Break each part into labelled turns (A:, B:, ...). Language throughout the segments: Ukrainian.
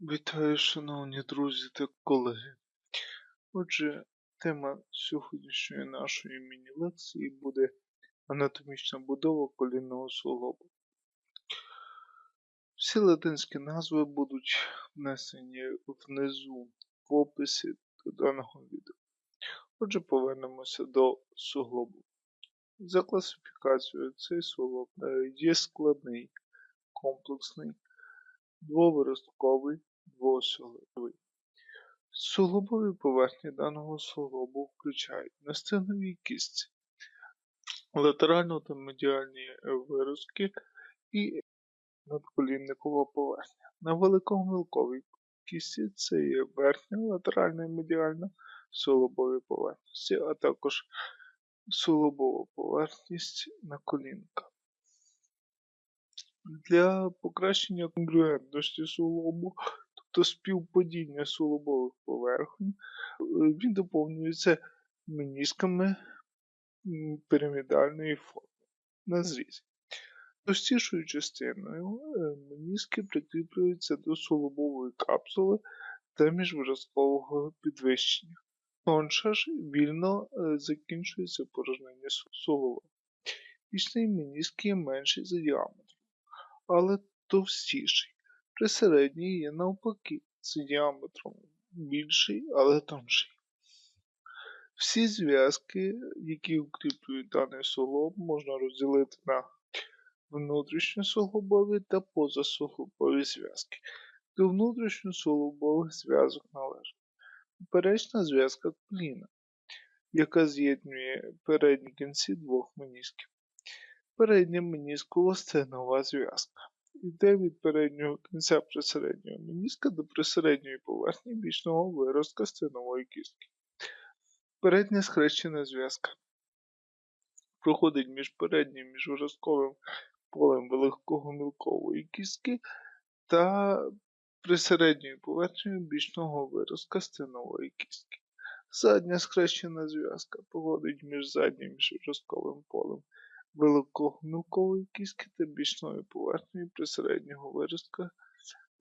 A: Вітаю, шановні друзі та колеги. Отже, тема сьогоднішньої нашої міні-лекції буде анатомічна будова колінного суглобу. Всі латинські назви будуть внесені внизу в описі до даного відео. Отже, повернемося до суглобу. За класифікацією цей суглоб е, є складний, комплексний, двовиростковий, двоосьовий. Суглобові поверхні даного суглобу включають настинові кістці, латерально та медіальні виразки і надколінникова поверхня. На великомилковій кісті це є верхня, латеральна і медіальна суглобові поверхності, а також суглобова поверхність на колінка. Для покращення конгруентності суглобу, тобто співпадіння суглобових поверхень, він доповнюється менісками пірамідальної форми на зрізі. Товстішою частиною меніски прикріплюються до суглобової капсули та міжвиразкового підвищення. Тонша ж вільно закінчується порожнення суглоба. Пічний меніск є менший за діаметром але товстіший. При середній є навпаки з діаметром більший, але тонший. Всі зв'язки, які укріплюють даний суглоб, можна розділити на внутрішньосуглобові та позасуглобові зв'язки. До внутрішньосуглобових зв'язок належить поперечна зв'язка коліна, яка з'єднує передні кінці двох менісків. Передня меніскова стегнова зв'язка. Йде від переднього кінця присереднього меніска до присередньої поверхні бічного виростка стегнової кістки. Передня схрещена зв'язка проходить між переднім міжвиразковим полем великого-мілкової кістки та присередньою поверхнею бічного виростка стегнової кістки. Задня схрещена зв'язка проходить між заднім міжвиразковим полем великогнилкової кістки та бічною поверхнею присереднього виростка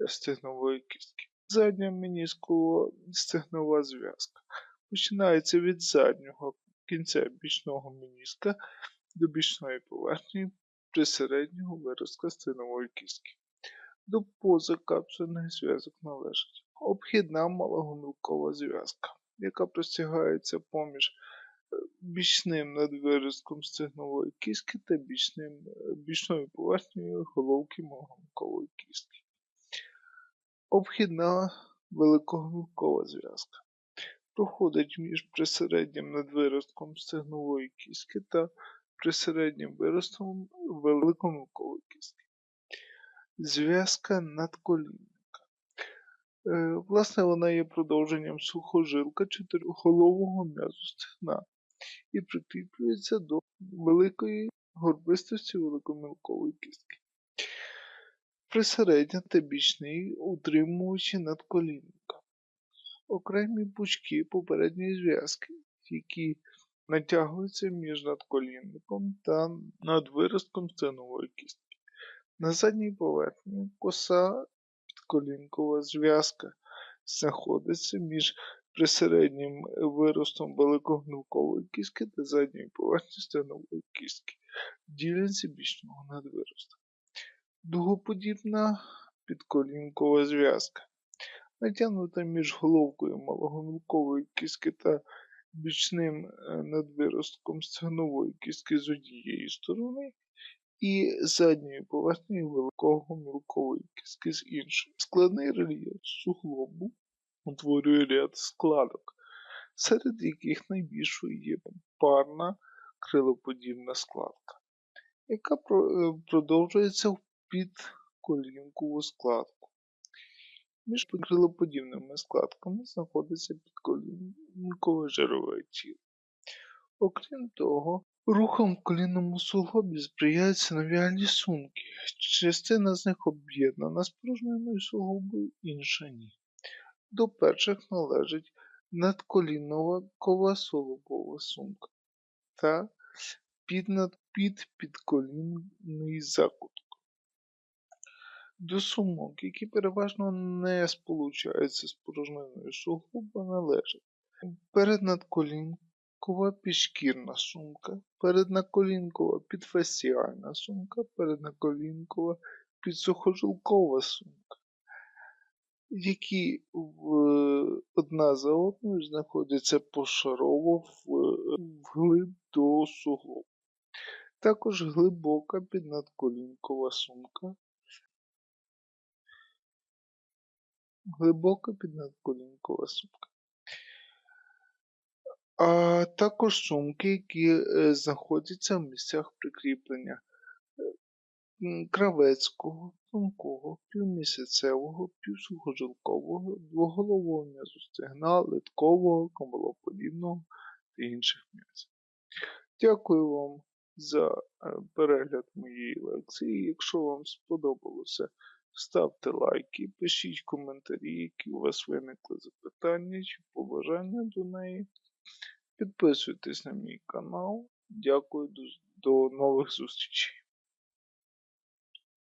A: стегнової кістки. Задня меніскова стегнова зв'язка починається від заднього кінця бічного меніска до бічної поверхні присереднього виростка стегнової кістки. До позакапсульних зв'язок належить обхідна малогомілкова зв'язка, яка простягається поміж бічним надвиразком стегнової кістки та бічним, бічною поверхнею головки малогомілкової кістки. Обхідна великогомілкова зв'язка проходить між присереднім надвиразком стегнової кістки та присереднім виростом великомілкової кістки. Зв'язка надколінника. Власне, вона є продовженням сухожилка чотириголового м'язу стегна і прикріплюється до великої горбистості великомілкової кістки. Присередня та бічний утримуючи надколінника. Окремі пучки попередньої зв'язки, які натягуються між надколінником та надвиростком стенової кістки. На задній поверхні коса підколінкова зв'язка знаходиться між присереднім виростом великогнилкової кістки та задньої поверхні стегнової кістки ділянці бічного надвироста. Дугоподібна підколінкова зв'язка, натягнута між головкою малогомілкової кістки та бічним надвиростком стегнової кістки з однієї сторони і задньою поверхнею великого мілкової кістки з іншої. Складний рельєф суглобу утворює ряд складок, серед яких найбільшою є парна крилоподібна складка, яка продовжується в підколінкову складку. Між крилоподібними складками знаходиться підколінкове жирове тіло. Окрім того, рухом в колінному суглобі сприяють синовіальні сумки. Частина з них об'єднана з порожниною суглобу, інша ні. До перших належить надколінова суглобова сумка та підпідколінний закуток. До сумок, які переважно не сполучаються з порожниною суглоба, належать переднадколінкова підшкірна сумка, переднаколінкова підфасціальна сумка, переднаколінкова підсухожилкова сумка, які одна за одною знаходяться пошарово вглиб до суглобу. Також глибока піднадколінкова сумка, глибока піднадколінкова сумка. А також сумки, які е, знаходяться в місцях прикріплення кравецького, тонкого, півмісяцевого, півсухожилкового, двоголового м'язу стегна, литкового, комолоподібного та інших м'язів. Дякую вам за е, перегляд моєї лекції. Якщо вам сподобалося, ставте лайки, пишіть коментарі, які у вас виникли запитання чи побажання до неї. Підписуйтесь на мій канал. Дякую до нових зустрічей.